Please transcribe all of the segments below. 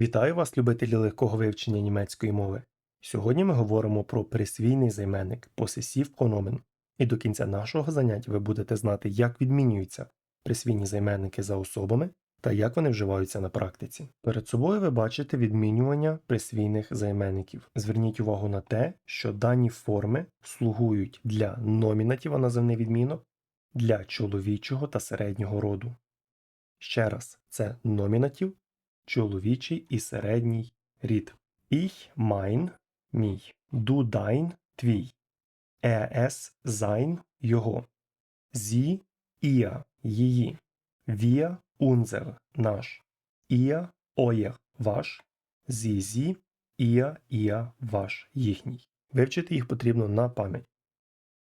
Вітаю вас, любителі легкого вивчення німецької мови. Сьогодні ми говоримо про присвійний займенник посесів прономен. І до кінця нашого заняття ви будете знати, як відмінюються присвійні займенники за особами та як вони вживаються на практиці. Перед собою ви бачите відмінювання присвійних займенників. Зверніть увагу на те, що дані форми слугують для номінатива називний відмінок, для чоловічого та середнього роду. Ще раз, це номінатив, чоловічий і середній рід. Ich, mein, мій. Du, dein, твій. Er, es, sein, його. Sie, ihr, її. Wir, unser, наш. Ihr, euer, ваш. Sie, sie, ihr, ihr, ваш, їхній. Вивчити їх потрібно на пам'ять.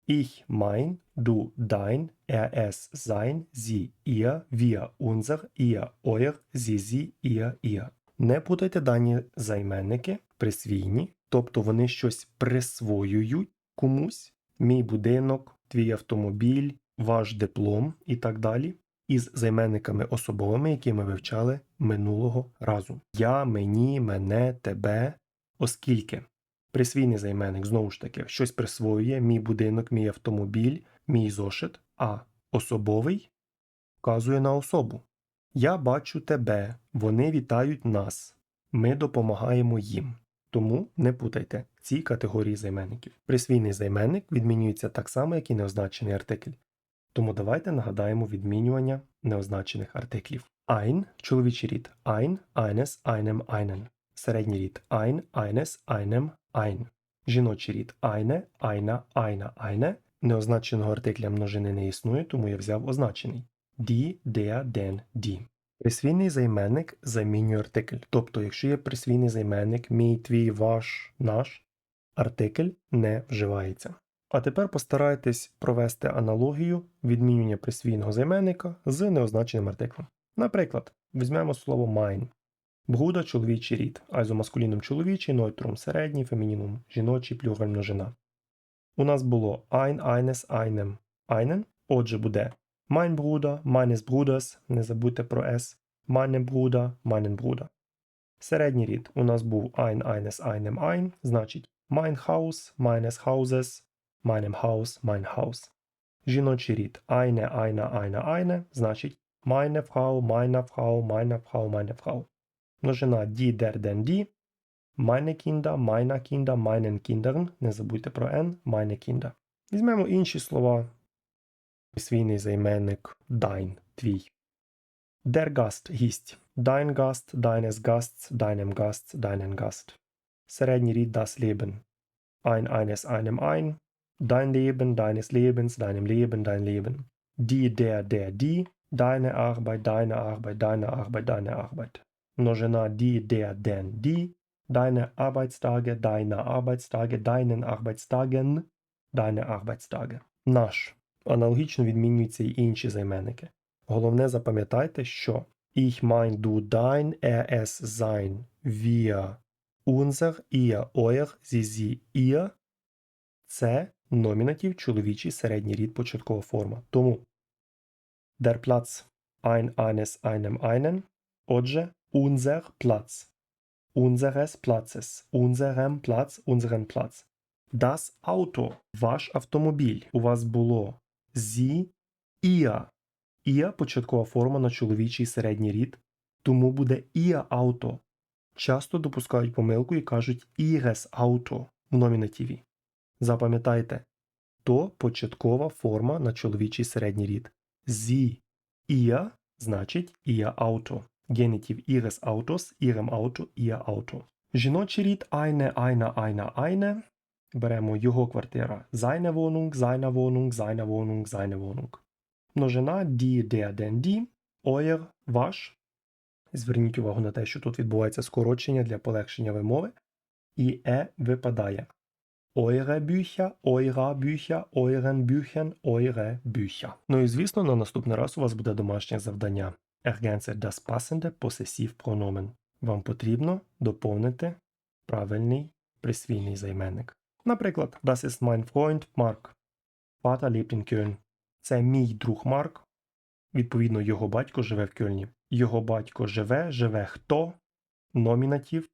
Ich, mein, du, dein, er, es, sein, sie, ihr, wir, unser, ihr, euer, sie, sie, ihr, ihr. Не путайте дані займенники присвійні, тобто вони щось присвоюють комусь, мій будинок, твій автомобіль, ваш диплом і так далі, із займенниками особовими, які ми вивчали минулого разу. Я, мені, мене, тебе, оскільки присвійний займенник знову ж таки щось присвоює мій будинок, мій автомобіль, мій зошит, а особовий вказує на особу. Я бачу тебе, вони вітають нас, ми допомагаємо їм. Тому не путайте ці категорії займенників. Присвійний займенник відмінюється так само, як і неозначений артикль. Тому давайте нагадаємо відмінювання неозначених артиклів. Ein – чоловічий рід ein, eines, einem, einen. Середній рід ein, eines, einem, ein. Жіночий рід eine, einer, einer, eine. Неозначеного артикля множини не існує, тому я взяв означений. Die, der, den, die. Присвійний займенник замінює артикль. Тобто, якщо є присвійний займенник, мій, твій, ваш, наш, артикль не вживається. А тепер постарайтесь провести аналогію відмінювання присвійного займенника з неозначеним артиклем. Наприклад, візьмемо слово mine. Бгуда чоловічий рід, айзомаскуліном чоловічий, нойтрум середній, фемінінум жіночий, плюраль множина. У нас було ein, eines, einem, einen. Отже, буде mein Bruder, meines Bruders, не забудьте про S, meinem Bruder, meinen Bruder. Середній рід у нас був ein, eines, einem, ein, значить mein Haus, meines Hauses, meinem Haus, mein Haus. Жіночий рід eine, einer, eine, eine, значить meine Frau, meiner Frau, meiner Frau, meine Frau. Множина die, der, den, die. Meine Kinder, meiner Kinder, meinen Kindern. Не забудьте про N, meine Kinder. Візьмемо інші слова. Свійний займенник dein, твій. Der Gast – гість. Dein Gast, deines Gasts, deinem Gast, deinen Gast. Середній рід das Leben. Ein, eines, einem, ein. Dein Leben, deines Lebens, deinem Leben, dein Leben. Die, der, der, die. Deine Arbeit, deine Arbeit, deine Arbeit, deine Arbeit. Множина die, der, den, die. Deine Arbeitstage, deine Arbeitstage, deinen Arbeitstagen, deine Arbeitstage. Наш. Аналогічно відмінюються й інші займенники. Головне запам'ятайте, що ich, mein, du, dein, er, es, sein, wir, unser, ihr, euer, sie, sie, ihr – це номінатив чоловічий середній рід початкова форма. Тому der Platz ein, eines, einem, einen. Отже, unser Platz. Unseres Platzes. Unserem Platz, unseren Platz. Das Auto. Ваш автомобіль. У вас було Sie, ihr. Ihr – початкова форма на чоловічий середній рід, тому буде ihr Auto. Часто допускають помилку і кажуть ihres Auto в номінативі. Запам'ятайте, то початкова форма на чоловічий середній рід. Sie, ihr значить ihr Auto. Генітив ihres Autos, ihrem Auto, ihr Auto. Жіночий рід eine, einer, einer, eine. Беремо його квартира. Seine Wohnung, seine Wohnung, seine Wohnung, seine Wohnung. Множина die, der, den, die. Euer, ваш. Зверніть увагу на те, що тут відбувається скорочення для полегшення вимови. І е випадає. Eure Bücher, eure Bücher, euren Büchern, eure Bücher. Ну і звісно, на наступний раз у вас буде домашнє завдання. Ergänze das passende possessive Pronomen. Вам потрібно доповнити правильний присвійний займенник. Наприклад, Das ist mein Freund Mark. Vater lebt in Köln. Це мій друг Марк. Відповідно, його батько живе в Кельні. Його батько живе, живе хто? номінатив,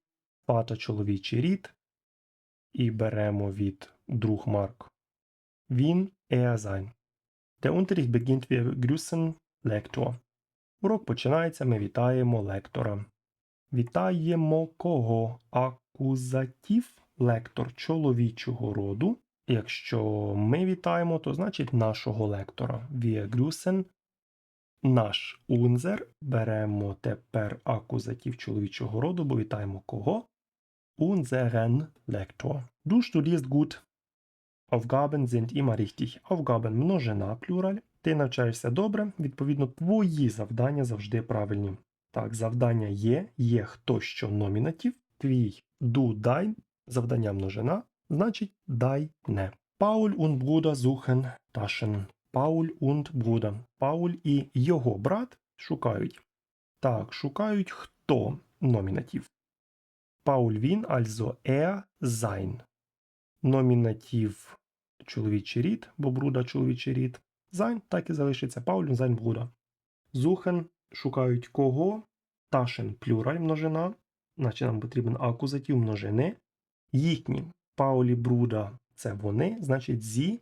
Vater чоловічий рід. І беремо від друг Марк. Він, er, sein. Der Unterricht beginnt, wir grüßen Lektor. Урок починається, ми вітаємо лектора. Вітаємо кого? Акузатив лектор чоловічого роду. Якщо ми вітаємо, то значить нашого лектора. Wir наш унзер. Беремо тепер акузатив чоловічого роду, бо вітаємо кого? Unseren Lektor. Du studierst gut. Aufgaben sind immer richtig. Aufgaben множина, плюраль. Ти навчаєшся добре, відповідно, твої завдання завжди правильні. Так, завдання є, є хто що номінатив, твій du dein, завдання множина, значить дай не. Paul und Bruder suchen Taschen. Paul und Bruder. Пауль і його брат шукають. Так, шукають хто номінатив. Paul він, also er, sein. Номінатив чоловічий рід, бо бруда чоловічий рід. Sein так і залишиться Paul und sein Bruder. Шукають кого? Taschen плюраль множина. Значить нам потрібен акузатив множини. Їхні Паулі Бруда це вони, значить зі,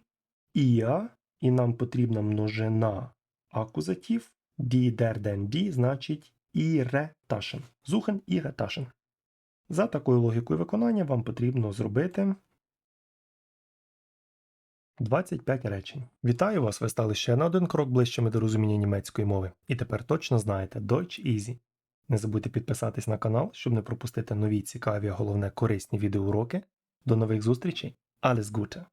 іа, і нам потрібна множина акузатив. Die, der, den, die, значить ihre Taschen. Suchen ihre Taschen. За такою логікою виконання вам потрібно зробити 25 речень. Вітаю вас! Ви стали ще на один крок ближчими до розуміння німецької мови. І тепер точно знаєте Deutsch Easy. Не забудьте підписатись на канал, щоб не пропустити нові цікаві, головне корисні відеоуроки. До нових зустрічей! Alles Gute!